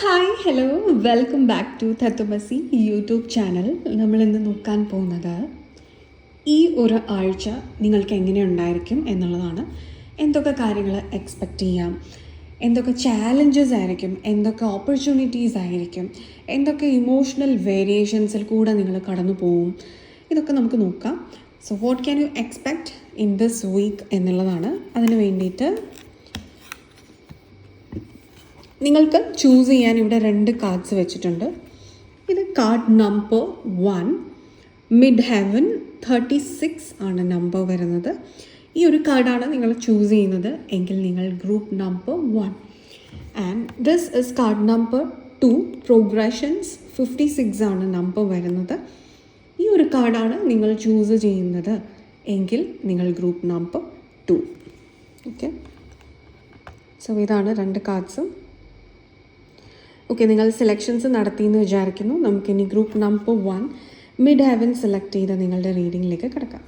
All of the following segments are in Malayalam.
Hi hello welcome back to Tattvamasi YouTube channel നമ്മൾ ഇന്ന് നോക്കാൻ പോകുന്നത് ഈ ഒരു ആഴ്ച നിങ്ങൾക്ക് എങ്ങനെ ഉണ്ടായിരിക്കും എന്നുള്ളതാണ്. എന്തൊക്കെ കാര്യങ്ങൾ എക്സ്പെക്റ്റ് ചെയ്യാം? എന്തൊക്കെ ചാലഞ്ചസ് ആയിരിക്കും? എന്തൊക്കെ ഓപ്പർച്യൂണിറ്റീസ് ആയിരിക്കും? എന്തൊക്കെ ഇമോഷണൽ വേരിയേഷൻസിൽ കൂടെ നിങ്ങൾ കടന്നു പോവും? ഇതൊക്കെ നമുക്ക് നോക്കാം. So what can you expect in this week എന്നുള്ളതാണ്. അതിന് വേണ്ടിയിട്ട് നിങ്ങൾക്ക് ചൂസ് ചെയ്യാൻ ഇവിടെ രണ്ട് കാർഡ്സ് വെച്ചിട്ടുണ്ട്. ഇത് card number one mid heaven thirty six ആണ് നമ്പർ വരുന്നത്. ഈ ഒരു കാർഡാണ് നിങ്ങൾ ചൂസ് ചെയ്യുന്നത് എങ്കിൽ നിങ്ങൾ group number one and this is card number two progressions fifty six ആണ് നമ്പർ വരുന്നത്. ഈ ഒരു കാർഡാണ് നിങ്ങൾ ചൂസ് ചെയ്യുന്നത് എങ്കിൽ നിങ്ങൾ group number two okay so ഇതാണ് രണ്ട് കാർഡ്സും ഓക്കെ നിങ്ങൾ സെലക്ഷൻസ് നടത്തി എന്ന് വിചാരിക്കുന്നു നമുക്കിനി group number one mid heaven select ചെയ്ത് നിങ്ങളുടെ റീഡിങ്ങിലേക്ക് കിടക്കാം.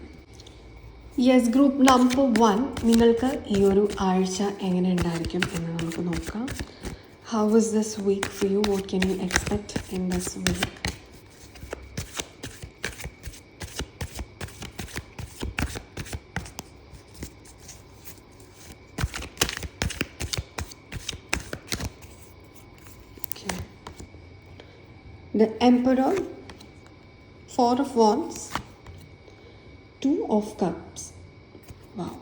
യെസ് ഗ്രൂപ്പ് നമ്പർ വൺ നിങ്ങൾക്ക് ഈ ഒരു ആഴ്ച എങ്ങനെ ഉണ്ടായിരിക്കും എന്ന് നമുക്ക് നോക്കാം. How is this week for you what can you expect in this week The Emperor, Four of Wands, Two of Cups. Wow.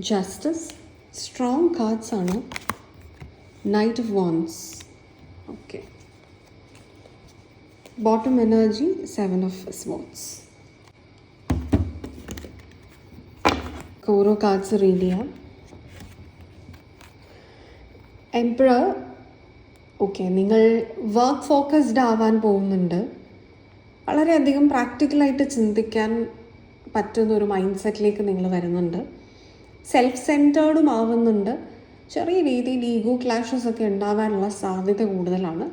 Justice, strong cards ആണ് Knight of Wands. Okay. Bottom energy, Seven of Swords. ഓരോ കാർഡ്സ് റീഡ് ചെയ്യാം എംപ്രർ ഓക്കെ നിങ്ങൾ വർക്ക് ഫോക്കസ്ഡ് ആവാൻ പോകുന്നുണ്ട്. വളരെയധികം പ്രാക്ടിക്കലായിട്ട് ചിന്തിക്കാൻ പറ്റുന്ന ഒരു മൈൻഡ് സെറ്റിലേക്ക് നിങ്ങൾ വരുന്നുണ്ട്. സെൽഫ് സെന്റേർഡും ആവുന്നുണ്ട്. ചെറിയ രീതിയിൽ ഈഗോ ക്ലാഷസ് ഒക്കെ ഉണ്ടാവാനുള്ള സാധ്യത കൂടുതലാണ്.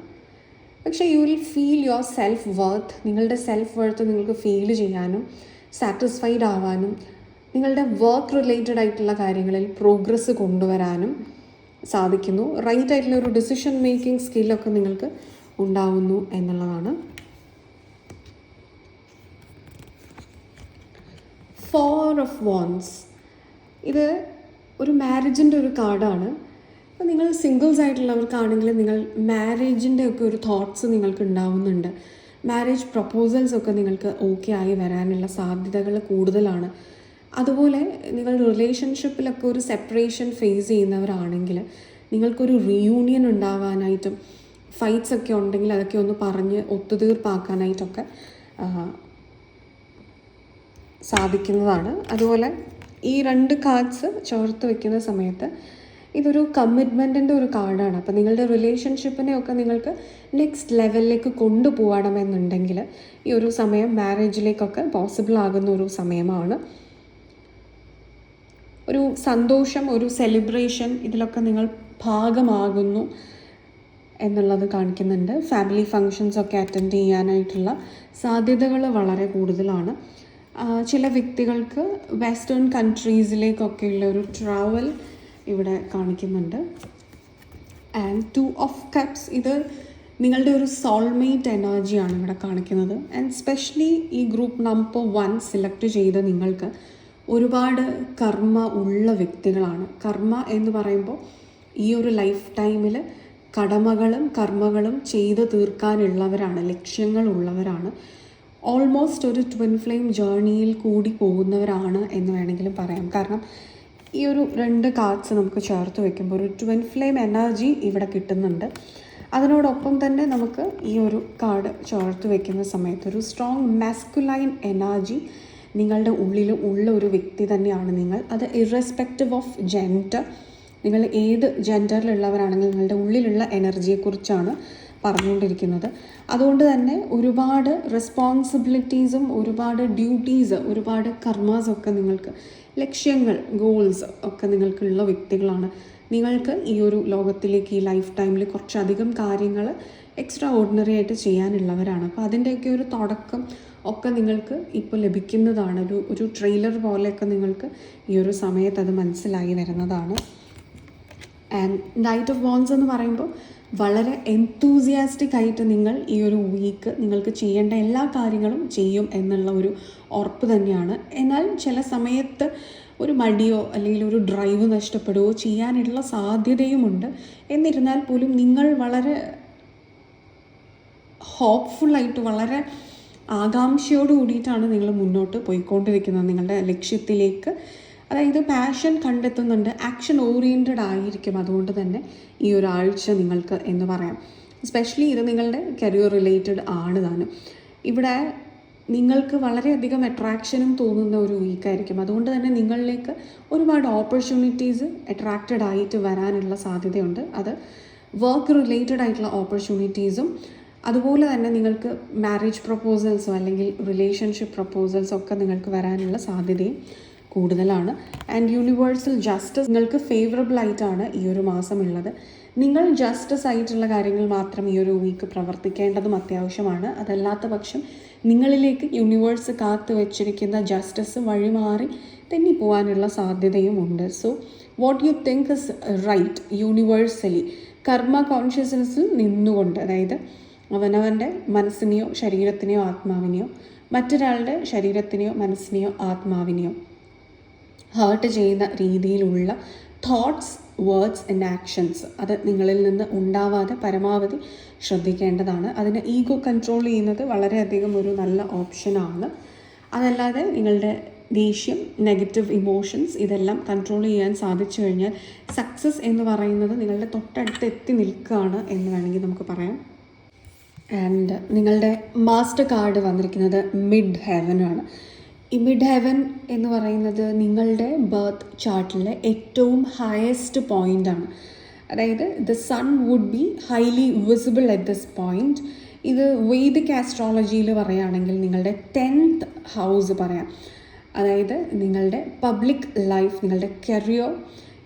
പക്ഷേ you will feel your self worth നിങ്ങളുടെ സെൽഫ് വർത്ത് നിങ്ങൾക്ക് ഫീൽ ചെയ്യാനും സാറ്റിസ്ഫൈഡ് ആവാനും നിങ്ങളുടെ വർക്ക് റിലേറ്റഡ് ആയിട്ടുള്ള കാര്യങ്ങളിൽ പ്രോഗ്രസ് കൊണ്ടുവരാനും സാധിക്കുന്നു. റൈറ്റ് ആയിട്ടുള്ള ഒരു ഡിസിഷൻ മേക്കിംഗ് സ്കില്ലൊക്കെ നിങ്ങൾക്ക് ഉണ്ടാവുന്നു എന്നുള്ളതാണ്. ഫോർ ഓഫ് വോൺസ് ഇത് ഒരു മാരേജിന്റെ ഒരു കാർഡാണ് അപ്പോൾ നിങ്ങൾ സിംഗിൾസ് ആയിട്ടുള്ളവർക്കാണെങ്കിൽ നിങ്ങൾ മാരേജിന്റെ ഒക്കെ ഒരു തോട്ട്സ് നിങ്ങൾക്ക് ഉണ്ടാവുന്നുണ്ട്. മാരേജ് പ്രപ്പോസൽസ് ഒക്കെ നിങ്ങൾക്ക് ഓക്കെ ആയി വരാനുള്ള സാധ്യതകൾ കൂടുതലാണ്. അതുപോലെ നിങ്ങൾ റിലേഷൻഷിപ്പിലൊക്കെ ഒരു സെപ്പറേഷൻ ഫേസ് ചെയ്യുന്നവരാണെങ്കിൽ നിങ്ങൾക്കൊരു റീയൂണിയൻ ഉണ്ടാവാനായിട്ടും ഫൈറ്റ്സ് ഒക്കെ ഉണ്ടെങ്കിൽ അതൊക്കെ ഒന്ന് പറഞ്ഞ് ഒത്തുതീർപ്പാക്കാനായിട്ടൊക്കെ സാധിക്കുന്നതാണ്. അതുപോലെ ഈ രണ്ട് കാർഡ്സ് ചേർത്ത് വെക്കുന്ന സമയത്ത് ഇതൊരു കമ്മിറ്റ്മെന്റിന്റെ ഒരു കാർഡാണ് അപ്പോൾ നിങ്ങളുടെ റിലേഷൻഷിപ്പിനെ ഒക്കെ നിങ്ങൾക്ക് നെക്സ്റ്റ് ലെവലിലേക്ക് കൊണ്ടുപോകണമെന്നുണ്ടെങ്കിൽ ഈ ഒരു സമയം മാരേജിലേക്കൊക്കെ പോസിബിൾ ആകുന്ന ഒരു സമയമാണ്. ഒരു സന്തോഷം ഒരു സെലിബ്രേഷൻ ഇതിലൊക്കെ നിങ്ങൾ ഭാഗമാകുന്നു എന്നുള്ളത് കാണിക്കുന്നുണ്ട്. ഫാമിലി ഫങ്ഷൻസ് ഒക്കെ അറ്റൻഡ് ചെയ്യാനായിട്ടുള്ള സാധ്യതകൾ വളരെ കൂടുതലാണ്. ചില വ്യക്തികൾക്ക് വെസ്റ്റേൺ കൺട്രീസിലേക്കൊക്കെയുള്ള ഒരു ട്രാവൽ ഇവിടെ കാണിക്കുന്നുണ്ട്. ആൻഡ് ടു ഓഫ് കപ്സ് ഇത് നിങ്ങളുടെ ഒരു സോൾമേറ്റ് എനർജിയാണ് ഇവിടെ കാണിക്കുന്നത്. ആൻഡ് സ്പെഷ്യലി ഈ ഗ്രൂപ്പ് നമ്പർ വൺ സെലക്ട് ചെയ്ത് നിങ്ങൾക്ക് ഒരുപാട് കർമ്മ ഉള്ള വ്യക്തികളാണ്. കർമ്മ എന്ന് പറയുമ്പോൾ ഈ ഒരു ലൈഫ് ടൈമിൽ കടമകളും കർമ്മകളും ചെയ്ത് തീർക്കാനുള്ളവരാണ് ലക്ഷ്യങ്ങളുള്ളവരാണ് ഓൾമോസ്റ്റ് ഒരു ട്വിൻ ഫ്ലെയിം ജേർണിയിൽ കൂടി പോകുന്നവരാണ് എന്ന് വേണമെങ്കിലും പറയാം. കാരണം ഈ ഒരു രണ്ട് കാർഡ്സ് നമുക്ക് ചേർത്ത് വെക്കുമ്പോൾ ഒരു ട്വിൻ ഫ്ലെയിം എനർജി ഇവിടെ കിട്ടുന്നുണ്ട്. അതിനോടൊപ്പം തന്നെ നമുക്ക് ഈ ഒരു കാർഡ് ചേർത്ത് വെക്കുന്ന സമയത്ത് ഒരു സ്ട്രോങ് മാസ്കുലൈൻ എനർജി നിങ്ങളുടെ ഉള്ളിൽ ഉള്ള ഒരു വ്യക്തി തന്നെയാണ് നിങ്ങൾ. അത് ഇറസ്പെക്റ്റീവ് ഓഫ് ജെൻഡർ നിങ്ങൾ ഏത് ജെൻഡറിലുള്ളവരാണെങ്കിലും നിങ്ങളുടെ ഉള്ളിലുള്ള എനർജിയെക്കുറിച്ചാണ് പറഞ്ഞുകൊണ്ടിരിക്കുന്നത്. അതുകൊണ്ട് തന്നെ ഒരുപാട് റെസ്പോൺസിബിലിറ്റീസും ഒരുപാട് ഡ്യൂട്ടീസ് ഒരുപാട് കർമ്മസൊക്കെ നിങ്ങൾക്ക് ലക്ഷ്യങ്ങൾ ഗോൾസ് ഒക്കെ നിങ്ങൾക്കുള്ള വ്യക്തികളാണ്. നിങ്ങൾക്ക് ഈ ഒരു ലോകത്തിലേക്ക് ഈ ലൈഫ് ടൈമിൽ കുറച്ചധികം കാര്യങ്ങൾ എക്സ്ട്രാ ഓർഡിനറി ആയിട്ട് ചെയ്യാനുള്ളവരാണ്. അപ്പോൾ അതിന്റെയൊക്കെ ഒരു തുടക്കം ഒക്കെ നിങ്ങൾക്ക് ഇപ്പോൾ ലഭിക്കുന്നതാണ്. ഒരു ഒരു ട്രെയിലർ പോലെയൊക്കെ നിങ്ങൾക്ക് ഈ ഒരു സമയത്ത് അത് മനസ്സിലായി വരുന്നതാണ്. ആൻഡ് നൈറ്റ് ഓഫ് ബോൺസ് എന്ന് പറയുമ്പോൾ വളരെ എൻതൂസിയാസ്റ്റിക് ആയിട്ട് നിങ്ങൾ ഈ ഒരു വീക്ക് നിങ്ങൾക്ക് ചെയ്യേണ്ട എല്ലാ കാര്യങ്ങളും ചെയ്യും എന്നുള്ള ഒരു ഉറപ്പ് തന്നെയാണ്. എന്നാൽ ചില സമയത്ത് ഒരു മടിയോ അല്ലെങ്കിൽ ഒരു ഡ്രൈവ് നഷ്ടപ്പെടുകയോ ചെയ്യാനുള്ള സാധ്യതയുമുണ്ട്. എന്നിരുന്നാൽ പോലും നിങ്ങൾ വളരെ ഹോപ്പ്ഫുള്ളായിട്ട് വളരെ ആകാംക്ഷയോട് കൂടിയിട്ടാണ് നിങ്ങൾ മുന്നോട്ട് പോയിക്കൊണ്ടിരിക്കുന്നത് നിങ്ങളുടെ ലക്ഷ്യത്തിലേക്ക്. അതായത് പാഷൻ കണ്ടെത്തുന്നുണ്ട് ആക്ഷൻ ഓറിയന്റഡ് ആയിരിക്കും. അതുകൊണ്ട് തന്നെ ഈ ഒരാഴ്ച നിങ്ങൾക്ക് എന്ന് പറയാം. സ്പെഷ്യലി ഇത് നിങ്ങളുടെ കരിയർ റിലേറ്റഡ് ആണ് താനും. ഇവിടെ നിങ്ങൾക്ക് വളരെയധികം അട്രാക്ഷനും തോന്നുന്ന ഒരു വീക്കായിരിക്കും അതുകൊണ്ട് തന്നെ നിങ്ങളിലേക്ക് ഒരുപാട് ഓപ്പർച്യൂണിറ്റീസ് അട്രാക്റ്റഡ് ആയിട്ട് വരാനുള്ള സാധ്യതയുണ്ട്. അത് വർക്ക് റിലേറ്റഡ് ആയിട്ടുള്ള ഓപ്പർച്യൂണിറ്റീസും അതുപോലെ തന്നെ നിങ്ങൾക്ക് മാരേജ് പ്രപ്പോസൽസോ അല്ലെങ്കിൽ റിലേഷൻഷിപ്പ് പ്രപ്പോസൽസോ ഒക്കെ നിങ്ങൾക്ക് വരാനുള്ള സാധ്യതയും കൂടുതലാണ്. ആൻഡ് യൂണിവേഴ്സൽ ജസ്റ്റിസ് നിങ്ങൾക്ക് ഫേവറബിൾ ആയിട്ടാണ് ഈ ഒരു മാസം ഉള്ളത് നിങ്ങൾ ജസ്റ്റിസ് ആയിട്ടുള്ള കാര്യങ്ങൾ മാത്രം ഈ ഒരു വീക്ക് പ്രവർത്തിക്കേണ്ടതും അത്യാവശ്യമാണ്. അതല്ലാത്ത പക്ഷം നിങ്ങളിലേക്ക് യൂണിവേഴ്സ് കാത്തു വെച്ചിരിക്കുന്ന ജസ്റ്റിസ് വഴിമാറി തെന്നിപ്പോവാനുള്ള സാധ്യതയും ഉണ്ട്. So what you think is right universally karma കോൺഷ്യസ്നെസ്സിൽ നിന്നുകൊണ്ട് അതായത് അവനവന്റെ മനസ്സിനെയോ ശരീരത്തിനെയോ ആത്മാവിനെയോ മറ്റൊരാളുടെ ശരീരത്തിനെയോ മനസ്സിനെയോ ആത്മാവിനെയോ. ഹേർട്ട് ചെയ്യുന്ന രീതിയിലുള്ള തോട്ട്സ് വേർഡ്സ് ആൻഡ് ആക്ഷൻസ് അത് നിങ്ങളിൽ നിന്ന് ഉണ്ടാവാതെ പരമാവധി ശ്രദ്ധിക്കേണ്ടതാണ്. അതിന് ഈഗോ കൺട്രോൾ ചെയ്യുന്നത് വളരെയധികം ഒരു നല്ല ഓപ്ഷനാണ് അതല്ലാതെ നിങ്ങളുടെ ദേഷ്യം നെഗറ്റീവ് ഇമോഷൻസ് ഇതെല്ലാം കൺട്രോൾ ചെയ്യാൻ സാധിച്ചു കഴിഞ്ഞാൽ സക്സസ് എന്ന് പറയുന്നത് നിങ്ങളുടെ തൊട്ടടുത്ത് എത്തി നിൽക്കുകയാണ് എന്ന് വേണമെങ്കിൽ നമുക്ക് പറയാം. ആൻഡ് നിങ്ങളുടെ മാസ്റ്റർ കാർഡ് വന്നിരിക്കുന്നത് മിഡ് ഹെവൻ ആണ്. ഈ മിഡ് ഹെവൻ എന്ന് പറയുന്നത് നിങ്ങളുടെ ബർത്ത് ചാർട്ടിലെ ഏറ്റവും ഹയസ്റ്റ് ആണ്. അതായത് the sun would be highly visible at this point ഇത് വൈദിക് ആസ്ട്രോളജിയിൽ പറയുകയാണെങ്കിൽ നിങ്ങളുടെ ടെൻത്ത് ഹൗസ് പറയാം. അതായത് നിങ്ങളുടെ പബ്ലിക് ലൈഫ് നിങ്ങളുടെ കരിയർ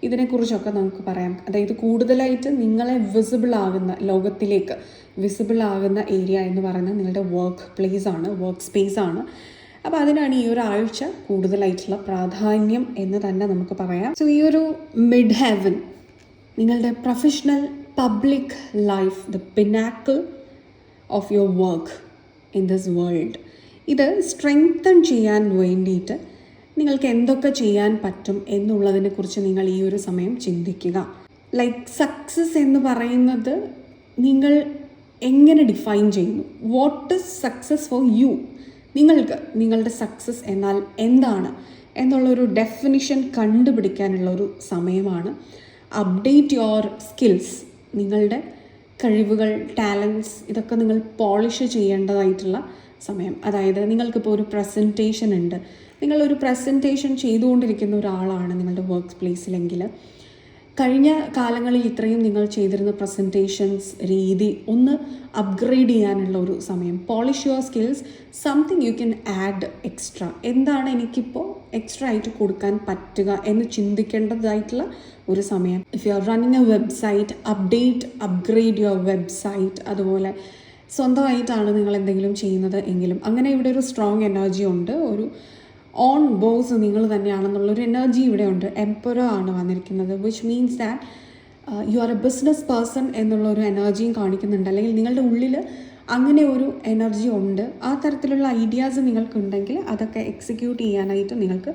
ഇതിനെക്കുറിച്ചൊക്കെ നമുക്ക് പറയാം. അതായത് കൂടുതലായിട്ട് നിങ്ങളെ വിസിബിൾ ആകുന്ന ലോകത്തിലേക്ക് വിസിബിൾ ആകുന്ന ഏരിയ എന്ന് പറയുന്നത് നിങ്ങളുടെ വർക്ക് പ്ലേസ് ആണ് വർക്ക് സ്പേസ് ആണ്. അപ്പോൾ അതിനാണ് ഈ ഒരു ആഴ്ച കൂടുതലായിട്ടുള്ള പ്രാധാന്യം എന്ന് തന്നെ നമുക്ക് പറയാം. സോ ഈ ഒരു മിഡ് ഹെവൻ നിങ്ങളുടെ professional public life the pinnacle of your work in this world ഇത് സ്ട്രെങ്തൺ ചെയ്യാൻ വേണ്ടിയിട്ട് നിങ്ങൾക്ക് എന്തൊക്കെ ചെയ്യാൻ പറ്റും എന്നുള്ളതിനെക്കുറിച്ച് നിങ്ങൾ ഈ ഒരു സമയം ചിന്തിക്കുക. ലൈക്ക് സക്സസ് എന്ന് പറയുന്നത് നിങ്ങൾ എങ്ങനെ ഡിഫൈൻ ചെയ്യുന്നു? What is success for you നിങ്ങൾക്ക് നിങ്ങളുടെ സക്സസ് എന്നാൽ എന്താണ് എന്നുള്ളൊരു ഡെഫിനിഷൻ കണ്ടുപിടിക്കാനുള്ള ഒരു സമയമാണ്. അപ്ഡേറ്റ് യുവർ സ്കിൽസ് നിങ്ങളുടെ കഴിവുകൾ ടാലൻസ് ഇതൊക്കെ നിങ്ങൾ പോളിഷ് ചെയ്യേണ്ടതായിട്ടുള്ള സമയം. അതായത് നിങ്ങൾക്കിപ്പോൾ ഒരു പ്രസന്റേഷൻ ഉണ്ട്. നിങ്ങളൊരു പ്രസന്റേഷൻ ചെയ്തുകൊണ്ടിരിക്കുന്ന ഒരാളാണ് നിങ്ങളുടെ വർക്ക് പ്ലേസിലെങ്കിൽ കഴിഞ്ഞ കാലങ്ങളിൽ ഇത്രയും നിങ്ങൾ ചെയ്തിരുന്ന പ്രസന്റേഷൻസ് രീതി ഒന്ന് അപ്ഗ്രേഡ് ചെയ്യാനുള്ള ഒരു സമയം. Polish your skills something you can add extra എന്താണ് എനിക്കിപ്പോൾ എക്സ്ട്രാ ആയിട്ട് കൊടുക്കാൻ പറ്റുക എന്ന് ചിന്തിക്കേണ്ടതായിട്ടുള്ള ഒരു സമയം. If you are running a website update upgrade your website അതുപോലെ സ്വന്തമായിട്ടാണ് നിങ്ങൾ എന്തെങ്കിലും ചെയ്യുന്നത് എങ്കിലും. അങ്ങനെ ഇവിടെ ഒരു സ്ട്രോങ് എനർജി ഉണ്ട്. ഒരു ഓൺ ബോസ് നിങ്ങൾ തന്നെയാണെന്നുള്ളൊരു എനർജി ഇവിടെ ഉണ്ട്. എംപറോ ആണ് വന്നിരിക്കുന്നത് which means that you are a business person എന്നുള്ള ഒരു എനർജിയും കാണിക്കുന്നുണ്ട്. അല്ലെങ്കിൽ നിങ്ങളുടെ ഉള്ളിൽ അങ്ങനെ ഒരു എനർജി ഉണ്ട്. ആ തരത്തിലുള്ള ഐഡിയാസ് നിങ്ങൾക്കുണ്ടെങ്കിൽ അതൊക്കെ എക്സിക്യൂട്ട് ചെയ്യാനായിട്ട് നിങ്ങൾക്ക്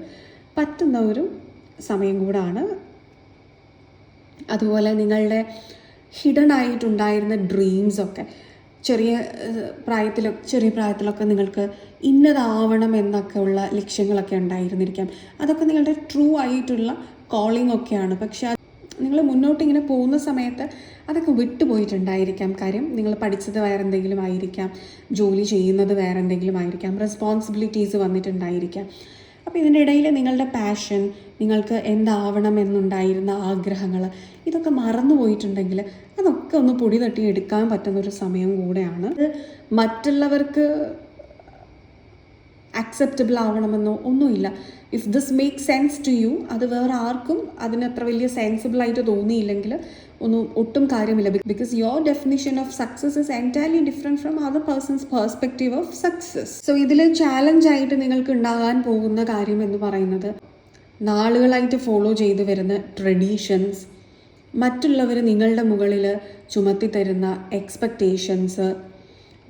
പറ്റുന്ന ഒരു സമയം കൂടാണ്. അതുപോലെ നിങ്ങളുടെ ഹിഡൻ ആയിട്ടുണ്ടായിരുന്ന ഡ്രീംസൊക്കെ ചെറിയ പ്രായത്തിൽ ചെറിയ പ്രായത്തിലൊക്കെ നിങ്ങൾക്ക് ഇന്നതാവണം എന്നൊക്കെ ഉള്ള ലക്ഷ്യങ്ങളൊക്കെ ഉണ്ടായിരുന്നിരിക്കാം. അതൊക്കെ നിങ്ങളുടെ ട്രൂ ആയിട്ടുള്ള കോളിംഗ് ഒക്കെയാണ്. പക്ഷെ നിങ്ങൾ മുന്നോട്ട് ഇങ്ങനെ പോകുന്ന സമയത്ത് അതൊക്കെ വിട്ടുപോയിട്ടുണ്ടായിരിക്കാം. കാര്യം നിങ്ങൾ പഠിച്ചത് വേറെ എന്തെങ്കിലും ആയിരിക്കാം. ജോലി ചെയ്യുന്നത് വേറെ എന്തെങ്കിലും ആയിരിക്കാം. റെസ്പോൺസിബിലിറ്റീസ് വന്നിട്ടുണ്ടായിരിക്കാം. അപ്പോൾ ഇതിന്റെ ഇടയിൽ നിങ്ങളുടെ പാഷൻ നിങ്ങൾക്ക് എന്താവണം എന്നുണ്ടായിരുന്ന ആഗ്രഹങ്ങൾ ഇതൊക്കെ മറന്നു പോയിട്ടുണ്ടെങ്കിൽ അതൊക്കെ ഒന്ന് പൊടി തട്ടി എടുക്കാൻ പറ്റുന്ന ഒരു സമയം കൂടെയാണ്. മറ്റുള്ളവർക്ക് അക്സെപ്റ്റബിൾ ആവണമെന്നോ ഒന്നുമില്ല. If this make sense to you അത് വേറെ ആർക്കും അതിനത്ര വലിയ സെൻസിബിളായിട്ട് തോന്നിയില്ലെങ്കിൽ ഒന്നും ഒട്ടും കാര്യമില്ല. Because your definition of success is entirely different from other persons perspective of success so ഇതിൽ ചാലഞ്ച് ആയിട്ട് നിങ്ങൾക്ക് ഉണ്ടാകാൻ പോകുന്ന കാര്യം എന്ന് പറയുന്നത് നാളുകളായിട്ട് ഫോളോ ചെയ്തു വരുന്ന ട്രഡീഷൻസ് മറ്റുള്ളവർ നിങ്ങളുടെ മുകളിൽ ചുമത്തി തരുന്ന എക്സ്പെക്റ്റേഷൻസ്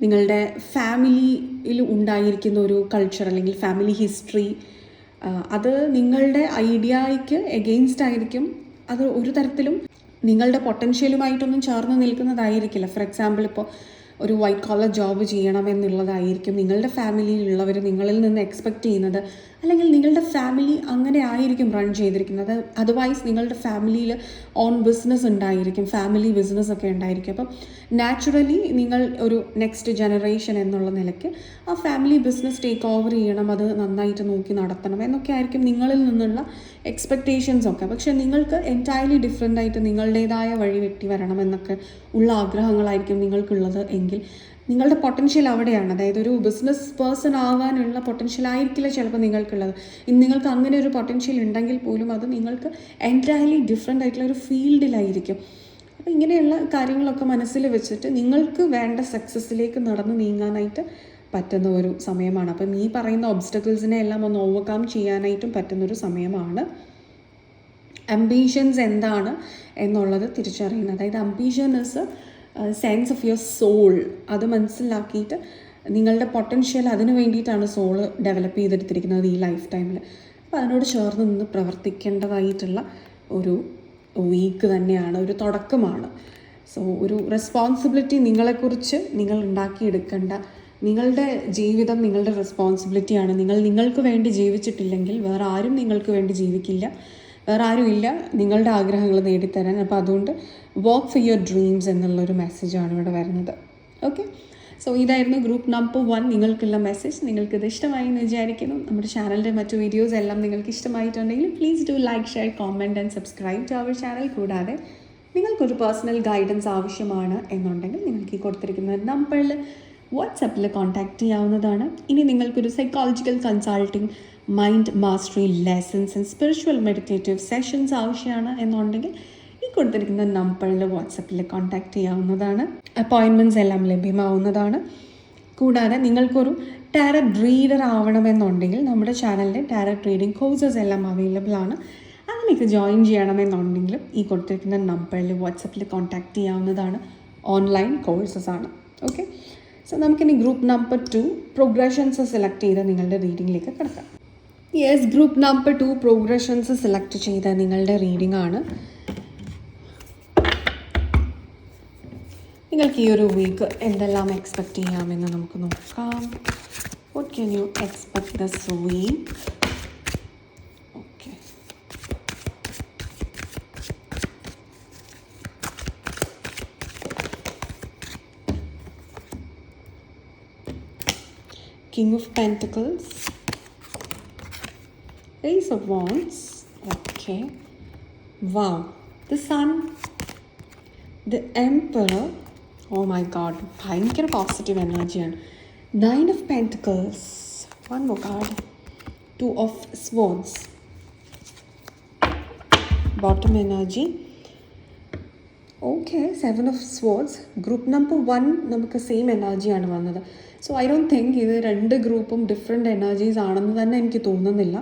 നിങ്ങളുടെ ഫാമിലിയിൽ ഉണ്ടായിരിക്കുന്ന ഒരു കൾച്ചർ അല്ലെങ്കിൽ ഫാമിലി ഹിസ്റ്ററി അത് നിങ്ങളുടെ ഐഡിയയ്ക്ക് എഗെയിൻസ്റ്റ് ആയിരിക്കും. അത് ഒരു തരത്തിലും നിങ്ങളുടെ പൊട്ടൻഷ്യലുമായിട്ടൊന്നും ചേർന്ന് നിൽക്കുന്നതായിരിക്കില്ല. ഫോർ എക്സാമ്പിൾ ഇപ്പോൾ ഒരു വൈറ്റ് കോളർ ജോബ് ചെയ്യണം എന്നുള്ളതായിരിക്കും നിങ്ങളുടെ ഫാമിലിയിലുള്ളവർ നിങ്ങളിൽ നിന്ന് എക്സ്പെക്റ്റ് ചെയ്യുന്നത്. അല്ലെങ്കിൽ നിങ്ങളുടെ ഫാമിലി അങ്ങനെ ആയിരിക്കും റൺ ചെയ്തിരിക്കുന്നത്. അതർവൈസ് നിങ്ങളുടെ ഫാമിലിയിൽ ഓൺ ബിസിനസ് ഉണ്ടായിരിക്കും ഫാമിലി ബിസിനസ് ഒക്കെ ഉണ്ടായിരിക്കും. അപ്പം നാച്ചുറലി നിങ്ങൾ ഒരു നെക്സ്റ്റ് ജനറേഷൻ എന്നുള്ള നിലയ്ക്ക് ആ ഫാമിലി ബിസിനസ് ടേക്ക് ഓവർ ചെയ്യണം അത് നന്നായിട്ട് നോക്കി നടത്തണം എന്നൊക്കെ ആയിരിക്കും നിങ്ങളിൽ നിന്നുള്ള എക്സ്പെക്റ്റേഷൻസ് ഒക്കെ. പക്ഷേ നിങ്ങൾക്ക് എന്റയർലി ഡിഫറെന്റ് ആയിട്ട് നിങ്ങളുടേതായ വഴി വെട്ടി വരണം എന്നൊക്കെ ഉള്ള ആഗ്രഹങ്ങളായിരിക്കും നിങ്ങൾക്കുള്ളത് എങ്കിൽ. നിങ്ങളുടെ പൊട്ടൻഷ്യൽ അവിടെയാണ്. അതായത് ഒരു ബിസിനസ് പേഴ്സൺ ആവാനുള്ള പൊട്ടൻഷ്യൽ ആയിരിക്കില്ല ചിലപ്പോൾ നിങ്ങൾക്കുള്ളത്. നിങ്ങൾക്ക് അങ്ങനെ ഒരു പൊട്ടൻഷ്യൽ ഉണ്ടെങ്കിൽ പോലും അത് നിങ്ങൾക്ക് എന്റയർലി ഡിഫറെന്റ് ആയിട്ടുള്ള ഒരു ഫീൽഡിലായിരിക്കും. അപ്പോൾ ഇങ്ങനെയുള്ള കാര്യങ്ങളൊക്കെ മനസ്സിൽ വെച്ചിട്ട് നിങ്ങൾക്ക് വേണ്ട സക്സസ്സിലേക്ക് നടന്ന് നീങ്ങാനായിട്ട് പറ്റുന്ന ഒരു സമയമാണ്. അപ്പം ഈ പറയുന്ന ഒബ്സ്റ്റക്കിൾസിനെ എല്ലാം ഒന്ന് ഓവർകം ചെയ്യാനായിട്ടും പറ്റുന്നൊരു സമയമാണ്. അംബീഷൻസ് എന്താണ് എന്നുള്ളത് തിരിച്ചറിയുന്നത്. അതായത് ambition is sense of your soul അത് മനസ്സിലാക്കിയിട്ട് നിങ്ങളുടെ പൊട്ടൻഷ്യൽ അതിന് വേണ്ടിയിട്ടാണ് സോൾ ഡെവലപ്പ് ചെയ്തെടുത്തിരിക്കുന്നത് ഈ ലൈഫ് ടൈമിൽ അപ്പോൾ അതിനോട് ചേർന്ന് നിന്ന് പ്രവർത്തിക്കേണ്ടതായിട്ടുള്ള ഒരു വീക്ക് തന്നെയാണ് ഒരു തുടക്കമാണ്. സോ ഒരു റെസ്പോൺസിബിലിറ്റി നിങ്ങളെക്കുറിച്ച് നിങ്ങൾ ഉണ്ടാക്കിയെടുക്കേണ്ട നിങ്ങളുടെ ജീവിതം നിങ്ങളുടെ റെസ്പോൺസിബിലിറ്റിയാണ് നിങ്ങൾ നിങ്ങൾക്ക് വേണ്ടി ജീവിച്ചിട്ടില്ലെങ്കിൽ വേറെ ആരും നിങ്ങൾക്ക് വേണ്ടി ജീവിക്കില്ല. വേറെ ആരും ഇല്ല നിങ്ങളുടെ ആഗ്രഹങ്ങൾ നേടിത്തരാൻ. അപ്പോൾ അതുകൊണ്ട് വർക്ക് ഫോർ യുവർ ഡ്രീംസ് എന്നുള്ളൊരു മെസ്സേജാണ് ഇവിടെ വരുന്നത്. ഓക്കെ സോ ഇതായിരുന്നു ഗ്രൂപ്പ് നമ്പർ വൺ നിങ്ങൾക്കുള്ള മെസ്സേജ് നിങ്ങൾക്കിത് ഇഷ്ടമായി എന്ന് വിചാരിക്കുന്നു. നമ്മുടെ ചാനലിന്റെ മറ്റു വീഡിയോസ് എല്ലാം നിങ്ങൾക്ക് ഇഷ്ടമായിട്ടുണ്ടെങ്കിൽ please do like share comment and subscribe to our channel കൂടാതെ നിങ്ങൾക്കൊരു പേഴ്സണൽ ഗൈഡൻസ് ആവശ്യമാണ് എന്നുണ്ടെങ്കിൽ നിങ്ങൾക്ക് ഈ കൊടുത്തിരിക്കുന്ന നമ്പറിൽ വാട്സപ്പിൽ കോൺടാക്റ്റ് ചെയ്യാവുന്നതാണ്. ഇനി നിങ്ങൾക്കൊരു psychological consulting mind mastery lessons and spiritual meditative sessions ആവശ്യമാണ് എന്നുണ്ടെങ്കിൽ ഈ കൊടുത്തിരിക്കുന്ന നമ്പറിൽ വാട്സപ്പിൽ കോൺടാക്റ്റ് ചെയ്യാവുന്നതാണ്. അപ്പോയിൻമെന്റ്സ് എല്ലാം ലഭ്യമാവുന്നതാണ്. കൂടാതെ നിങ്ങൾക്കൊരു ടാരറ്റ് റീഡർ ആവണമെന്നുണ്ടെങ്കിൽ നമ്മുടെ ചാനലിൽ ടാരറ്റ് റീഡിംഗ് കോഴ്സസ് എല്ലാം അവൈലബിൾ ആണ്. അതിലേക്ക് ജോയിൻ ചെയ്യണമെന്നുണ്ടെങ്കിലും ഈ കൊടുത്തിരിക്കുന്ന നമ്പറിൽ വാട്സപ്പിൽ കോൺടാക്റ്റ് ചെയ്യാവുന്നതാണ്. ഓൺലൈൻ കോഴ്സസ് ആണ്. ഓക്കെ സോ നമുക്കിനി group number two progressions select ചെയ്ത് നിങ്ങളുടെ റീഡിങ്ങിലേക്ക് കിടക്കാം. Yes group number two progressions select ചെയ്ത നിങ്ങളുടെ റീഡിംഗ് ആണ്. നിങ്ങൾക്ക് ഈ ഒരു വീക്ക് എന്തെല്ലാം എക്സ്പെക്റ്റ് ചെയ്യാമെന്ന് നമുക്ക് നോക്കാം. What can you expect this week King of Pentacles, Ace of Wands, okay, wow, the Sun, the Emperor, oh my god, ഭയങ്കര പോസിറ്റീവ് എനർജിയാണ് nine of pentacles one more card two of Swords. Bottom energy okay seven of sports group number one നമുക്ക് സെയിം എനർജിയാണ് വന്നത്. സോ ഐ ഡോണ്ട് തിങ്ക് ഇത് രണ്ട് ഗ്രൂപ്പും ഡിഫറെന്റ് എനർജീസ് ആണെന്ന് തന്നെ എനിക്ക് തോന്നുന്നില്ല.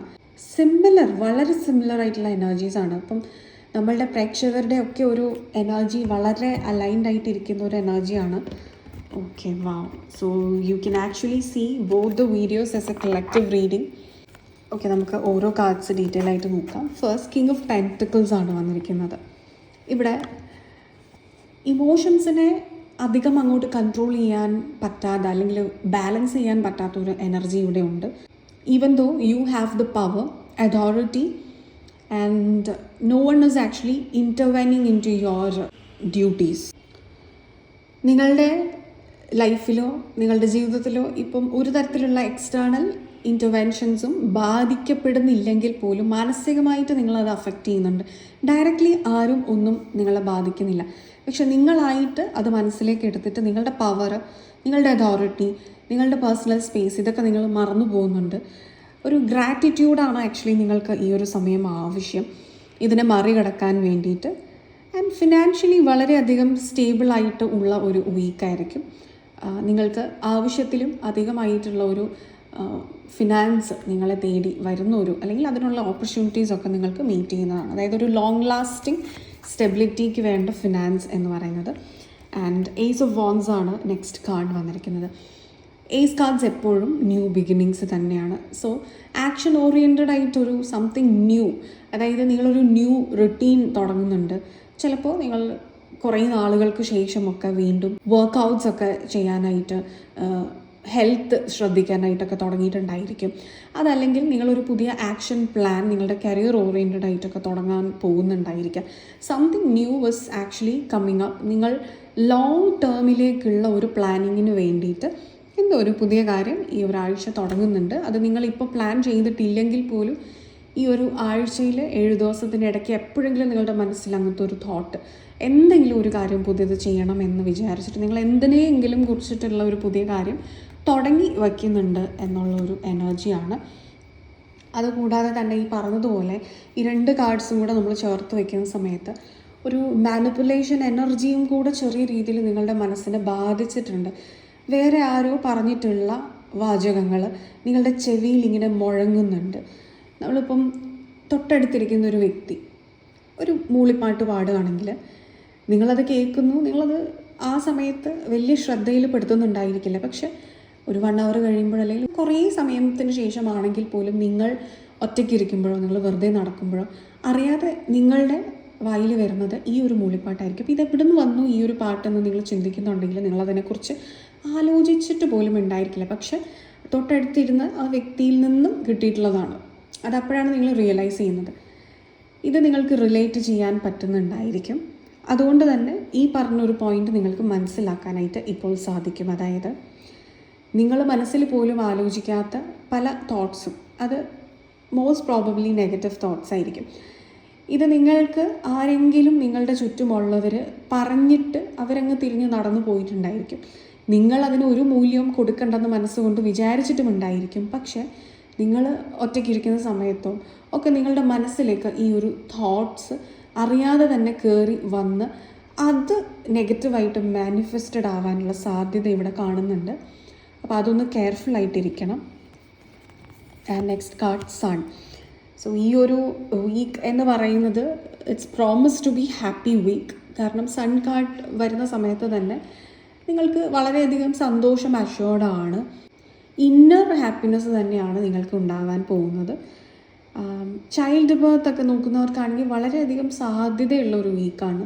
സിമിലർ വളരെ സിമിലർ ആയിട്ടുള്ള എനർജീസ് ആണ്. അപ്പം നമ്മളുടെ പ്രേക്ഷകരുടെ ഒക്കെ ഒരു എനർജി വളരെ അലൈൻഡ് ആയിട്ടിരിക്കുന്ന ഒരു എനർജിയാണ് ഓക്കെ വാ so you can actually see both the videos as a collective reading okay നമുക്ക് ഓരോ കാർഡ്സ് ഡീറ്റെയിൽ ആയിട്ട് നോക്കാം. ഫസ്റ്റ് കിങ് ഓഫ് പെന്റിക്കിൾസ് ആണ് വന്നിരിക്കുന്നത്. ഇവിടെ ഇമോഷൻസിനെ അധികം അങ്ങോട്ട് കൺട്രോൾ ചെയ്യാൻ പറ്റാതെ അല്ലെങ്കിൽ ബാലൻസ് ചെയ്യാൻ പറ്റാത്ത ഒരു എനർജി ഇവിടെ ഉണ്ട്. Even though you have the power authority and no one is actually intervening to your duties നിങ്ങളുടെ ലൈഫിലോ നിങ്ങളുടെ ജീവിതത്തിലോ ഇപ്പം ഒരു തരത്തിലുള്ള എക്സ്റ്റേണൽ ഇന്റർവെൻഷൻസും ബാധിക്കപ്പെടുന്നില്ലെങ്കിൽ പോലും മാനസികമായിട്ട് നിങ്ങളത് അഫക്റ്റ് ചെയ്യുന്നുണ്ട്. ഡയറക്റ്റ്ലി ആരും ഒന്നും നിങ്ങളെ ബാധിക്കുന്നില്ല. പക്ഷെ നിങ്ങളായിട്ട് അത് മനസ്സിലേക്ക് എടുത്തിട്ട് നിങ്ങളുടെ പവർ നിങ്ങളുടെ അതോറിറ്റി നിങ്ങളുടെ പേഴ്സണൽ സ്പേസ് ഇതൊക്കെ നിങ്ങൾ മറന്നു പോകുന്നുണ്ട്. ഒരു ഗ്രാറ്റിറ്റ്യൂഡാണ് ആക്ച്വലി നിങ്ങൾക്ക് ഈ ഒരു സമയം ആവശ്യം. ഇതിനെ മറികടക്കാൻ വേണ്ടിയിട്ട്. ആൻഡ് ഫിനാൻഷ്യലി വളരെയധികം സ്റ്റേബിളായിട്ട് ഉള്ള ഒരു വീക്കായിരിക്കും നിങ്ങൾക്ക് ആവശ്യത്തിലും അധികമായിട്ടുള്ള ഒരു ഫിനാൻസ് നിങ്ങളെ തേടി വരുന്ന ഒരു അല്ലെങ്കിൽ അതിനുള്ള ഓപ്പർച്യൂണിറ്റീസ് ഒക്കെ നിങ്ങൾക്ക് മീറ്റ് ചെയ്യുന്നതാണ്. അതായത് ഒരു ലോങ് ലാസ്റ്റിംഗ് സ്റ്റെബിലിറ്റിക്ക് വേണ്ട ഫിനാൻസ് എന്ന് പറയുന്നത്. ആൻഡ് ഏസ് ഓഫ് വോൺസ് ആണ് നെക്സ്റ്റ് കാർഡ് വന്നിരിക്കുന്നത്. ഏസ് കാർഡ്സ് എപ്പോഴും ന്യൂ ബിഗിനിങ്സ് തന്നെയാണ്. സോ ആക്ഷൻ ഓറിയന്റഡ് ആയിട്ടൊരു സംതിങ് ന്യൂ അതായത് നിങ്ങളൊരു ന്യൂ റുട്ടീൻ തുടങ്ങുന്നുണ്ട്. ചിലപ്പോൾ നിങ്ങൾ കുറേ നാളുകൾക്ക് ശേഷമൊക്കെ വീണ്ടും വർക്കൗട്ട്സ് ഒക്കെ ചെയ്യാനായിട്ട് ഹെൽത്ത് ശ്രദ്ധിക്കാനായിട്ടൊക്കെ തുടങ്ങിയിട്ടുണ്ടായിരിക്കും. അതല്ലെങ്കിൽ നിങ്ങളൊരു പുതിയ ആക്ഷൻ പ്ലാൻ നിങ്ങളുടെ കരിയർ ഓറിയന്റഡ് ആയിട്ടൊക്കെ തുടങ്ങാൻ പോകുന്നുണ്ടായിരിക്കാം. Something new was actually coming up നിങ്ങൾ ലോങ് ടേമിലേക്കുള്ള ഒരു പ്ലാനിങ്ങിന് വേണ്ടിയിട്ട് എന്തോ ഒരു പുതിയ കാര്യം ഈ ഒരാഴ്ച തുടങ്ങുന്നുണ്ട്. അത് നിങ്ങളിപ്പോൾ പ്ലാൻ ചെയ്തിട്ടില്ലെങ്കിൽ പോലും ഈ ഒരു ആഴ്ചയിൽ ഏഴ് ദിവസത്തിന്റെ ഇടയ്ക്ക് എപ്പോഴെങ്കിലും നിങ്ങളുടെ മനസ്സിൽ അങ്ങനത്തെ ഒരു തോട്ട് എന്തെങ്കിലും ഒരു കാര്യം പുതിയത് ചെയ്യണം എന്ന് വിചാരിച്ചിട്ട് നിങ്ങൾ എന്തിനെയെങ്കിലും കുറിച്ചിട്ടുള്ള ഒരു പുതിയ കാര്യം തുടങ്ങി വയ്ക്കുന്നുണ്ട് എന്നുള്ള ഒരു എനർജിയാണ് അതുകൂടാതെ തന്നെ ഈ പറഞ്ഞതുപോലെ ഈ രണ്ട് കാർഡ്സും കൂടെ നമ്മൾ ചേർത്ത് വയ്ക്കുന്ന സമയത്ത് ഒരു മാനിപ്പുലേഷൻ എനർജിയും കൂടെ ചെറിയ രീതിയിൽ നിങ്ങളുടെ മനസ്സിനെ ബാധിച്ചിട്ടുണ്ട്. വേറെ ആരോ പറഞ്ഞിട്ടുള്ള വാചകങ്ങൾ നിങ്ങളുടെ ചെവിയിൽ ഇങ്ങനെ മുഴങ്ങുന്നുണ്ട്. നമ്മളിപ്പം തൊട്ടടുത്തിരിക്കുന്ന ഒരു വ്യക്തി ഒരു മൂളിപ്പാട്ട് പാടുകയാണെങ്കിൽ നിങ്ങളത് കേൾക്കുന്നു. നിങ്ങളത് ആ സമയത്ത് വലിയ ശ്രദ്ധയിൽ പെടുത്തുന്നുണ്ടായിരിക്കില്ല. പക്ഷെ ഒരു വൺ അവർ കഴിയുമ്പോൾ അല്ലെങ്കിൽ കുറേ സമയത്തിന് ശേഷമാണെങ്കിൽ പോലും നിങ്ങൾ ഒറ്റയ്ക്കിരിക്കുമ്പോഴോ നിങ്ങൾ വെറുതെ നടക്കുമ്പോഴോ അറിയാതെ നിങ്ങളുടെ വായിൽ വരുന്നത് ഈ ഒരു മൂളിപ്പാട്ടായിരിക്കും. അപ്പോൾ ഇത് എവിടെ നിന്ന് വന്നു? ഈ ഒരു പാട്ടെന്ന് നിങ്ങൾ ചിന്തിക്കുന്നുണ്ടെങ്കിൽ നിങ്ങൾ അതിനെക്കുറിച്ച് ആലോചിച്ചിട്ട് പോലും ഉണ്ടായിരിക്കില്ല. പക്ഷെ തൊട്ടടുത്തിരുന്ന് ആ വ്യക്തിയിൽ നിന്നും കിട്ടിയിട്ടുള്ളതാണ്. അതപ്പോഴാണ് നിങ്ങൾ റിയലൈസ് ചെയ്യുന്നത്. ഇത് നിങ്ങൾക്ക് റിലേറ്റ് ചെയ്യാൻ പറ്റുന്നുണ്ടായിരിക്കും. അതുകൊണ്ട് തന്നെ ഈ പറഞ്ഞൊരു പോയിന്റ് നിങ്ങൾക്ക് മനസ്സിലാക്കാനായിട്ട് ഇപ്പോൾ സാധിക്കും. അതായത് നിങ്ങൾ മനസ്സിൽ പോലും ആലോചിക്കാത്ത പല തോട്ട്സും അത് മോസ്റ്റ് പ്രോബബ്ലി നെഗറ്റീവ് തോട്ട്സ് ആയിരിക്കും. ഇത് നിങ്ങൾക്ക് ആരെങ്കിലും നിങ്ങളുടെ ചുറ്റുമുള്ളവർ പറഞ്ഞിട്ട് അവരങ്ങ് തിരിഞ്ഞ് നടന്നു പോയിട്ടുണ്ടായിരിക്കും. നിങ്ങൾ അതിന് ഒരു മൂല്യവും കൊടുക്കണ്ടെന്ന് മനസ്സുകൊണ്ട് വിചാരിച്ചിട്ടുമുണ്ടായിരിക്കും. പക്ഷേ നിങ്ങൾ ഒറ്റയ്ക്കിരിക്കുന്ന സമയത്തോ ഒക്കെ നിങ്ങളുടെ മനസ്സിലേക്ക് ഈ ഒരു തോട്ട്സ് അറിയാതെ തന്നെ കയറി വന്ന് അത് നെഗറ്റീവായിട്ട് മാനിഫെസ്റ്റഡ് ആവാനുള്ള സാധ്യത ഇവിടെ കാണുന്നുണ്ട്. അപ്പോൾ അതൊന്ന് careful ആയിട്ടിരിക്കണം. And next card sun so ഈ ഒരു വീക്ക് എന്ന് പറയുന്നത് it's promise to be happy week കാരണം സൺ കാർഡ് വരുന്ന സമയത്ത് തന്നെ നിങ്ങൾക്ക് വളരെയധികം സന്തോഷം അഷ്യോർഡാണ് ഇന്നർ ഹാപ്പിനെസ് തന്നെയാണ് നിങ്ങൾക്ക് ഉണ്ടാകാൻ പോകുന്നത്. ചൈൽഡ് ബർത്ത് ഒക്കെ നോക്കുന്നവർക്കാണെങ്കിൽ വളരെയധികം സാധ്യതയുള്ള ഒരു വീക്കാണ്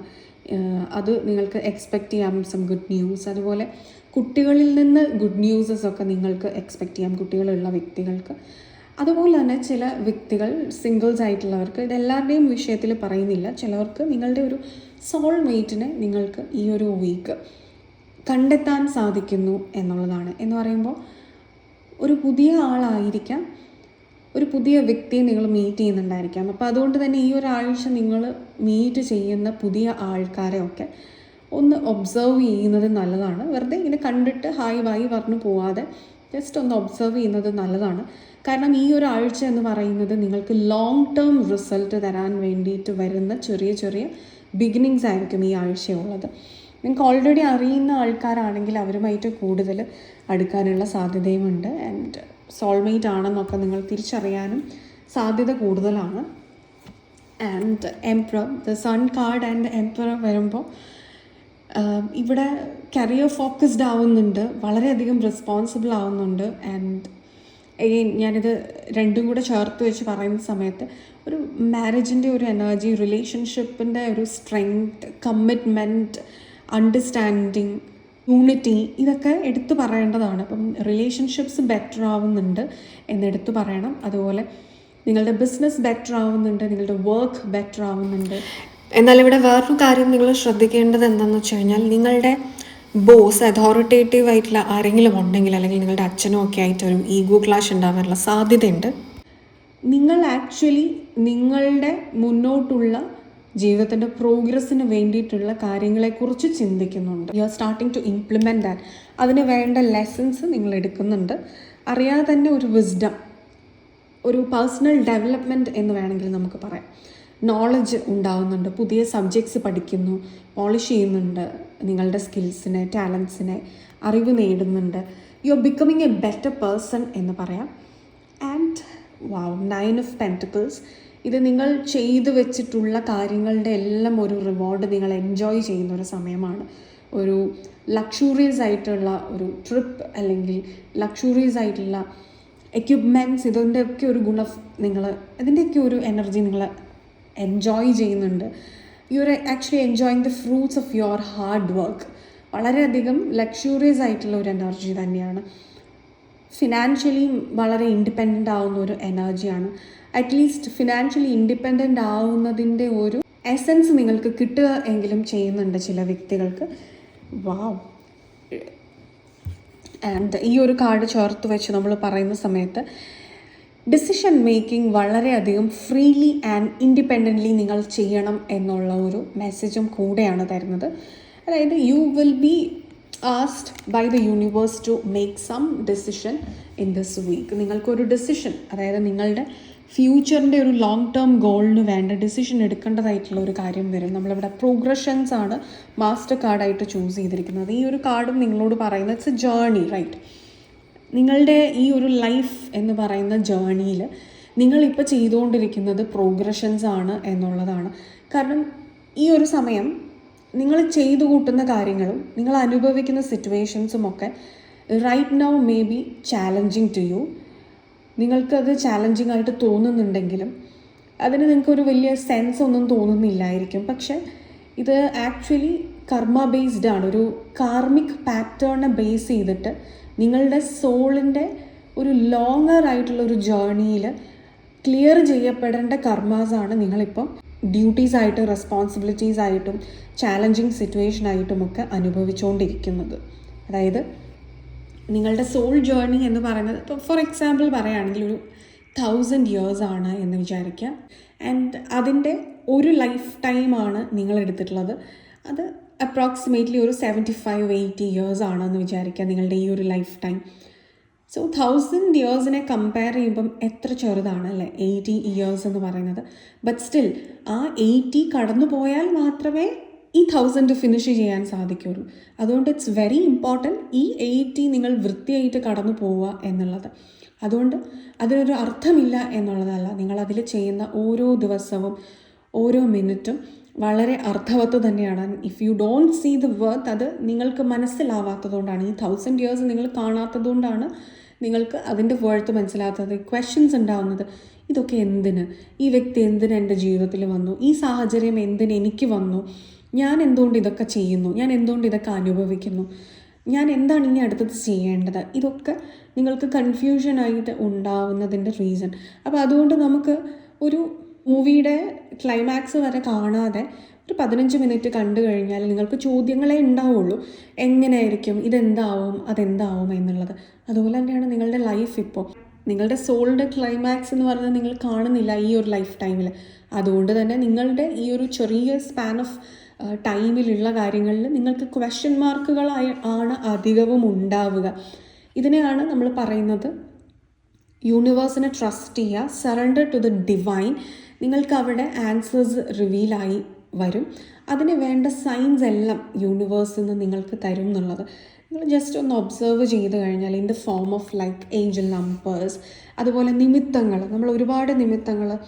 അത് നിങ്ങൾക്ക് എക്സ്പെക്റ്റ് ചെയ്യാം സം ഗുഡ് ന്യൂസ് അതുപോലെ കുട്ടികളിൽ നിന്ന് ഗുഡ് ന്യൂസസ് ഒക്കെ നിങ്ങൾക്ക് എക്സ്പെക്റ്റ് ചെയ്യാം കുട്ടികളുള്ള വ്യക്തികൾക്ക്. അതുപോലെ തന്നെ ചില വ്യക്തികൾ സിംഗിൾസ് ആയിട്ടുള്ളവർക്ക് ഇതെല്ലാവരുടെയും വിഷയത്തിൽ പറയുന്നില്ല. ചിലവർക്ക് നിങ്ങളുടെ ഒരു സോൾമേറ്റിനെ നിങ്ങൾക്ക് ഈ ഒരു വീക്ക് കണ്ടെത്താൻ സാധിക്കുന്നു എന്നുള്ളതാണ്. എന്ന് പറയുമ്പോൾ ഒരു പുതിയ ആളായിരിക്കാം ഒരു പുതിയ വ്യക്തിയെ നിങ്ങൾ മീറ്റ് ചെയ്യുന്നുണ്ടായിരിക്കാം. അപ്പോൾ അതുകൊണ്ട് തന്നെ ഈ ഒരാഴ്ച നിങ്ങൾ മീറ്റ് ചെയ്യുന്ന പുതിയ ആൾക്കാരെ ഒക്കെ ഒന്ന് ഒബ്സർവ് ചെയ്യുന്നത് നല്ലതാണ്. വെറുതെ ഇങ്ങനെ കണ്ടിട്ട് ഹായ് വായി പറഞ്ഞു പോവാതെ ജസ്റ്റ് ഒന്ന് ഒബ്സർവ് ചെയ്യുന്നത് നല്ലതാണ്. കാരണം ഈ ഒരു ആഴ്ച എന്ന് പറയുന്നത് നിങ്ങൾക്ക് ലോങ് ടേം റിസൾട്ട് തരാൻ വേണ്ടിയിട്ട് വരുന്ന ചെറിയ ചെറിയ ബിഗിനിങ്സ് ആയിരിക്കും ഈ ആഴ്ചയുള്ളത് നിങ്ങൾക്ക് ഓൾറെഡി അറിയുന്ന ആൾക്കാരാണെങ്കിൽ അവരുമായിട്ട് കൂടുതൽ അടുക്കാനുള്ള സാധ്യതയുമുണ്ട്. ആൻഡ് സോൾമേറ്റ് ആണെന്നൊക്കെ നിങ്ങൾ തിരിച്ചറിയാനും സാധ്യത കൂടുതലാണ്. And emperor the sun card and emperor വരുമ്പോൾ ഇവിടെ കരിയർ ഫോക്കസ്ഡ് ആവുന്നുണ്ട് വളരെയധികം റെസ്പോൺസിബിൾ ആവുന്നുണ്ട്. ആൻഡ് എഗെയിൻ ഞാനിത് രണ്ടും കൂടെ ചേർത്ത് വെച്ച് പറയുന്ന സമയത്ത് ഒരു മാരേജിന്റെ ഒരു എനർജി റിലേഷൻഷിപ്പിന്റെ ഒരു സ്ട്രെങ്ത് കമ്മിറ്റ്മെന്റ് അണ്ടർസ്റ്റാൻഡിങ് യൂണിറ്റി ഇതൊക്കെ എടുത്തു പറയേണ്ടതാണ്. അപ്പം റിലേഷൻഷിപ്സ് ബെറ്റർ ആവുന്നുണ്ട് എന്നെടുത്തു പറയണം. അതുപോലെ നിങ്ങളുടെ ബിസിനസ് ബെറ്റർ ആവുന്നുണ്ട് നിങ്ങളുടെ വർക്ക് ബെറ്റർ ആവുന്നുണ്ട്. എന്നാൽ ഇവിടെ വേറൊരു കാര്യം നിങ്ങൾ ശ്രദ്ധിക്കേണ്ടത് എന്താണെന്ന് വെച്ച് കഴിഞ്ഞാൽ നിങ്ങളുടെ ബോസ് അതോറിറ്റേറ്റീവ് ആയിട്ടുള്ള ആരെങ്കിലും ഉണ്ടെങ്കിൽ അല്ലെങ്കിൽ നിങ്ങളുടെ അച്ഛനും ഒക്കെ ആയിട്ട് ഒരു ഈഗോ ക്ലാഷ് ഉണ്ടാവാനുള്ള സാധ്യതയുണ്ട്. നിങ്ങൾ ആക്ച്വലി നിങ്ങളുടെ മുന്നോട്ടുള്ള ജീവിതത്തിന്റെ പ്രോഗ്രസ്സിന് വേണ്ടിയിട്ടുള്ള കാര്യങ്ങളെക്കുറിച്ച് ചിന്തിക്കുന്നുണ്ട്. You are starting to implement that അതിന് വേണ്ട ലെസൺസ് നിങ്ങൾ എടുക്കുന്നുണ്ട്. അറിയാതെ തന്നെ ഒരു വിസ്ഡം ഒരു പേഴ്സണൽ ഡെവലപ്മെന്റ് എന്ന് വേണമെങ്കിൽ നമുക്ക് പറയാം. നോളജ് ഉണ്ടാവുന്നുണ്ട്. പുതിയ സബ്ജക്ട്സ് പഠിക്കുന്നു. പോളിഷ് ചെയ്യുന്നുണ്ട്. നിങ്ങളുടെ സ്കിൽസിനെ ടാലൻസിനെ അറിവ് നേടുന്നുണ്ട്. You are becoming a better person എന്ന് പറയാം. And wow nine of pentacles ഇത് നിങ്ങൾ ചെയ്തു വെച്ചിട്ടുള്ള കാര്യങ്ങളുടെ എല്ലാം ഒരു റിവാർഡ് നിങ്ങൾ എൻജോയ് ചെയ്യുന്ന ഒരു സമയമാണ്. ഒരു ലക്ഷൂറിയസ് ആയിട്ടുള്ള ഒരു ട്രിപ്പ് അല്ലെങ്കിൽ ലക്ഷൂറിയസ് ആയിട്ടുള്ള എക്യുപ്മെന്റ്സ് ഇതിന്റെയൊക്കെ ഒരു ഗുണം നിങ്ങൾ ഇതിന്റെയൊക്കെ ഒരു എനർജി നിങ്ങൾ എൻജോയ് ചെയ്യുന്നുണ്ട്. You are actually enjoying the fruits of your hard work വളരെയധികം ലക്ഷൂറിയസ് ആയിട്ടുള്ള ഒരു എനർജി തന്നെയാണ്. ഫിനാൻഷ്യലി വളരെ ഇൻഡിപെൻഡന്റ് ആവുന്ന ഒരു എനർജിയാണ് അറ്റ്ലീസ്റ്റ് ഫിനാൻഷ്യലി ഇൻഡിപെൻഡന്റ് ആവുന്നതിന്റെ ഒരു എസൻസ് നിങ്ങൾക്ക് കിട്ടുക എങ്കിലും ചെയ്യുന്നുണ്ട് ചില വ്യക്തികൾക്ക്. വാവ് ആൻഡ് ഈ ഒരു കാർഡ് ചേർത്ത് വെച്ച് നമ്മൾ പറയുന്ന സമയത്ത് ഡിസിഷൻ മേക്കിംഗ് വളരെയധികം ഫ്രീലി ആൻഡ് ഇൻഡിപെൻഡന്റ്ലി നിങ്ങൾ ചെയ്യണം എന്നുള്ള ഒരു മെസ്സേജും കൂടെയാണ് തരുന്നത്. അതായത് you will be asked by the universe to make some decision in this week നിങ്ങൾക്കൊരു ഡെസിഷൻ അതായത് നിങ്ങളുടെ ഫ്യൂച്ചറിന്റെ ഒരു ലോങ് ടേം ഗോളിന് വേണ്ട ഡെസിഷൻ എടുക്കേണ്ടതായിട്ടുള്ള ഒരു കാര്യം വരും. നമ്മളിവിടെ പ്രോഗ്രഷൻസ് ആണ് മാസ്റ്റർ കാർഡായിട്ട് ചൂസ് ചെയ്തിരിക്കുന്നത്. ഈ ഒരു കാർഡും നിങ്ങളോട് പറയുന്നത് ഇറ്റ്സ് എ ജേർണി റൈറ്റ് നിങ്ങളുടെ ഈ ഒരു ലൈഫ് എന്ന് പറയുന്ന ജേണിയിൽ നിങ്ങളിപ്പോൾ ചെയ്തുകൊണ്ടിരിക്കുന്നത് പ്രോഗ്രഷൻസ് ആണ് എന്നുള്ളതാണ്. കാരണം ഈ ഒരു സമയം നിങ്ങൾ ചെയ്തു കൂട്ടുന്ന കാര്യങ്ങളും നിങ്ങൾ അനുഭവിക്കുന്ന സിറ്റുവേഷൻസും ഒക്കെ right now may be challenging to you നിങ്ങൾക്കത് ചാലഞ്ചിങ് ആയിട്ട് തോന്നുന്നുണ്ടെങ്കിലും അതിന് നിങ്ങൾക്കൊരു വലിയ സെൻസ് ഒന്നും തോന്നുന്നില്ലായിരിക്കും. പക്ഷെ ഇത് ആക്ച്വലി കർമ്മ ബേസ്ഡ് ആണ്. ഒരു കാർമിക് പാറ്റേണിനെ ബേസ് ചെയ്തിട്ട് നിങ്ങളുടെ സോളിന്റെ ഒരു ലോങ്ങർ ആയിട്ടുള്ള ഒരു ജേർണിയിൽ ക്ലിയർ ചെയ്യപ്പെടേണ്ട കർമാസാണ് നിങ്ങളിപ്പം ഡ്യൂട്ടീസ് ആയിട്ട് റെസ്പോൺസിബിലിറ്റീസ് ആയിട്ടും ചാലഞ്ചിങ് സിറ്റുവേഷൻ ആയിട്ടും ഒക്കെ അനുഭവിച്ചുകൊണ്ടിരിക്കുന്നത് അതായത് നിങ്ങളുടെ സോൾ ജേർണി എന്ന് പറയുന്നത് ഇപ്പോൾ ഫോർ എക്സാമ്പിൾ പറയുകയാണെങ്കിൽ ഒരു തൗസൻഡ് ഇയേഴ്സ് ആണ് എന്ന് വിചാരിക്കുക. ആൻഡ് അതിന്റെ ഒരു ലൈഫ് ടൈമാണ് നിങ്ങൾ എടുത്തിട്ടുള്ളത് അത് അപ്രോക്സിമേറ്റ്ലി ഒരു സെവന്റി ഫൈവ് എയ്റ്റി ഇയേഴ്സ് ആണെന്ന് വിചാരിക്കുക നിങ്ങളുടെ ഈ ഒരു ലൈഫ് ടൈം സോ തൗസൻഡ് ഇയേഴ്സിനെ കമ്പയർ ചെയ്യുമ്പം എത്ര ചെറുതാണ് അല്ലേ? എയ്റ്റി ഇയേഴ്സ് എന്ന് പറയുന്നത്. ബട്ട് സ്റ്റിൽ ആ എയ്റ്റി കടന്നു പോയാൽ മാത്രമേ ഈ തൗസൻഡ് ഫിനിഷ് ചെയ്യാൻ സാധിക്കുള്ളൂ. അതുകൊണ്ട് ഇറ്റ്സ് വെരി ഇമ്പോർട്ടന്റ് ഈ എയ്റ്റി നിങ്ങൾ വൃത്തിയായിട്ട് കടന്നു പോവുക എന്നുള്ളത്. അതുകൊണ്ട് അതിനൊരു അർത്ഥമില്ല എന്നുള്ളതല്ല. നിങ്ങളതിൽ ചെയ്യുന്ന ഓരോ ദിവസവും ഓരോ മിനിറ്റും വളരെ അർത്ഥവത്ത് തന്നെയാണ്. If you don't see the worth അത് നിങ്ങൾക്ക് മനസ്സിലാവാത്തതുകൊണ്ടാണ്. ഈ തൗസൻഡ് ഇയേഴ്സ് നിങ്ങൾ കാണാത്തതുകൊണ്ടാണ് നിങ്ങൾക്ക് അതിന്റെ വേർത്ത് മനസ്സിലാത്തത് ക്വസ്റ്റ്യൻസ് ഉണ്ടാവുന്നത് ഇതൊക്കെ എന്തിന്? ഈ വ്യക്തി എന്തിന് എന്റെ ജീവിതത്തിൽ വന്നു? ഈ സാഹചര്യം എന്തിന് എനിക്ക് വന്നു? ഞാൻ എന്തുകൊണ്ട് ഇതൊക്കെ ചെയ്യുന്നു? ഞാൻ എന്തുകൊണ്ട് ഇതൊക്കെ അനുഭവിക്കുന്നു? ഞാൻ എന്താണ് ഇനി അടുത്തത് ചെയ്യേണ്ടത്? ഇതൊക്കെ നിങ്ങൾക്ക് കൺഫ്യൂഷനായിട്ട് ഉണ്ടാവുന്നതിന്റെ റീസൺ അപ്പോൾ അതുകൊണ്ട് നമുക്ക് ഒരു മൂവിയുടെ ക്ലൈമാക്സ് വരെ കാണാതെ ഒരു പതിനഞ്ച് മിനിറ്റ് കണ്ടു കഴിഞ്ഞാൽ നിങ്ങൾക്ക് ചോദ്യങ്ങളെ ഉണ്ടാവുള്ളൂ. എങ്ങനെയായിരിക്കും? ഇതെന്താവും? അതെന്താവും എന്നുള്ളത്. അതുപോലെ തന്നെയാണ് നിങ്ങളുടെ ലൈഫ് ഇപ്പോൾ നിങ്ങളുടെ സോളിന്റെ ക്ലൈമാക്സ് എന്ന് പറയുന്നത് നിങ്ങൾ കാണുന്നില്ല ഈ ഒരു ലൈഫ് ടൈമിൽ അതുകൊണ്ട് തന്നെ നിങ്ങളുടെ ഈ ഒരു ചെറിയ സ്പാൻ ഓഫ് ടൈമിലുള്ള കാര്യങ്ങളിൽ നിങ്ങൾക്ക് ക്വസ്റ്റ്യൻ മാർക്കുകളായി ആണ് അധികവും ഉണ്ടാവുക. ഇതിനെയാണ് നമ്മൾ പറയുന്നത് യൂണിവേഴ്സിനെ ട്രസ്റ്റ് ചെയ്യുക. സറണ്ടർ ടു ദ ഡിവൈൻ നിങ്ങൾക്ക് അവിടെ ആൻസേഴ്സ് റിവീലായി വരും. അതിന് വേണ്ട സൈൻസ് എല്ലാം യൂണിവേഴ്സിൽ നിന്ന് നിങ്ങൾക്ക് തരും എന്നുള്ളത്. നിങ്ങൾ ജസ്റ്റ് ഒന്ന് ഒബ്സർവ് ചെയ്ത് കഴിഞ്ഞാൽ in the form of like angel numbers അതുപോലെ നിമിത്തങ്ങൾ. നമ്മൾ ഒരുപാട് നിമിത്തങ്ങൾ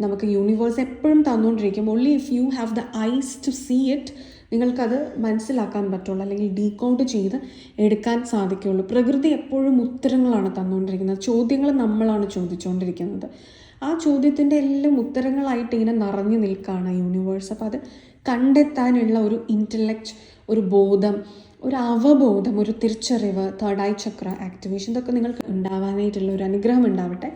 നമുക്ക് യൂണിവേഴ്സ് എപ്പോഴും തന്നുകൊണ്ടിരിക്കും. Only if you have the eyes to see it നിങ്ങൾക്കത് മനസ്സിലാക്കാൻ പറ്റുള്ളൂ. അല്ലെങ്കിൽ ഡീകൗണ്ട് ചെയ്ത് എടുക്കാൻ സാധിക്കുകയുള്ളൂ പ്രകൃതി എപ്പോഴും ഉത്തരങ്ങളാണ് തന്നുകൊണ്ടിരിക്കുന്നത്. ചോദ്യങ്ങൾ നമ്മളാണ് ചോദിച്ചുകൊണ്ടിരിക്കുന്നത്. ആ ചോദ്യത്തിന്റെ എല്ലാം ഉത്തരങ്ങളായിട്ട് ഇങ്ങനെ നിറഞ്ഞു നിൽക്കുകയാണ് യൂണിവേഴ്സ് അപ്പോൾ അത് കണ്ടെത്താനുള്ള ഒരു ഇന്റലക്റ്റ് ഒരു ബോധം ഒരു അവബോധം ഒരു തിരിച്ചറിവ് തേർഡ് ഐ ചക്ര ആക്ടിവേഷൻ ഇതൊക്കെ നിങ്ങൾക്ക് ഉണ്ടാവാനായിട്ടുള്ള ഒരു അനുഗ്രഹം ഉണ്ടാവട്ടെ.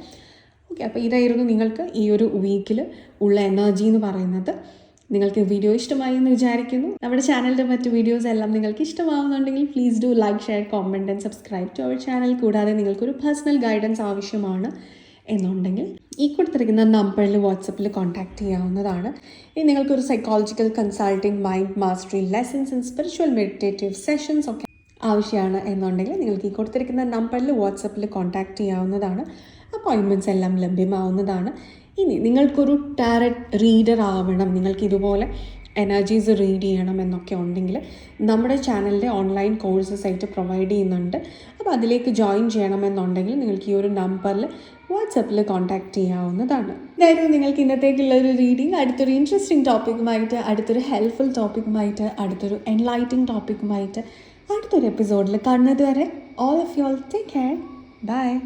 ഓക്കെ അപ്പോൾ ഇതായിരുന്നു നിങ്ങൾക്ക് ഈ ഒരു വീക്കിൽ ഉള്ള എനർജി എന്ന് പറയുന്നത്. നിങ്ങൾക്ക് വീഡിയോ ഇഷ്ടമായി എന്ന് വിചാരിക്കുന്നു. നമ്മുടെ ചാനലിന്റെ മറ്റ് വീഡിയോസ് എല്ലാം നിങ്ങൾക്ക് ഇഷ്ടമാവുന്നുണ്ടെങ്കിൽ please do like share comment and subscribe to our channel കൂടാതെ നിങ്ങൾക്കൊരു പേഴ്സണൽ ഗൈഡൻസ് ആവശ്യമാണ്. എന്നുണ്ടെങ്കിൽ ഈ കൊടുത്തിരിക്കുന്ന നമ്പറിൽ വാട്സപ്പിൽ കോൺടാക്റ്റ് ചെയ്യാവുന്നതാണ്. ഇനി നിങ്ങൾക്കൊരു psychological consulting mind mastery lessons in spiritual meditative sessions ഒക്കെ ആവശ്യമാണ് എന്നുണ്ടെങ്കിൽ നിങ്ങൾക്ക് ഈ കൊടുത്തിരിക്കുന്ന നമ്പറിൽ വാട്സപ്പിൽ കോൺടാക്റ്റ് ചെയ്യാവുന്നതാണ്. അപ്പോയിൻമെന്റ്സ് എല്ലാം ലഭ്യമാവുന്നതാണ്. ഇനി നിങ്ങൾക്കൊരു ടാരറ്റ് റീഡർ ആവണം. നിങ്ങൾക്ക് ഇതുപോലെ എനർജീസ് റീഡ് ചെയ്യണം എന്നൊക്കെ ഉണ്ടെങ്കിൽ നമ്മുടെ ചാനലിലെ ഓൺലൈൻ കോഴ്സസ് ആയിട്ട് പ്രൊവൈഡ് ചെയ്യുന്നുണ്ട്. അപ്പോൾ അതിലേക്ക് ജോയിൻ ചെയ്യണമെന്നുണ്ടെങ്കിൽ നിങ്ങൾക്ക് ഈ ഒരു നമ്പറിൽ വാട്സപ്പിൽ കോൺടാക്റ്റ് ചെയ്യാവുന്നതാണ്. ഇതായിരുന്നു നിങ്ങൾക്ക് ഇന്നത്തേക്കുള്ള ഒരു റീഡിങ് അടുത്തൊരു ഇൻട്രസ്റ്റിംഗ് ടോപ്പിക്കുമായിട്ട് അടുത്തൊരു ഹെൽപ്ഫുൾ ടോപ്പിക്കുമായിട്ട് അടുത്തൊരു എൻലൈറ്റിംഗ് ടോപ്പിക്കുമായിട്ട് അടുത്തൊരു എപ്പിസോഡിൽ കാണുന്നത് വരെ all of you all take care bye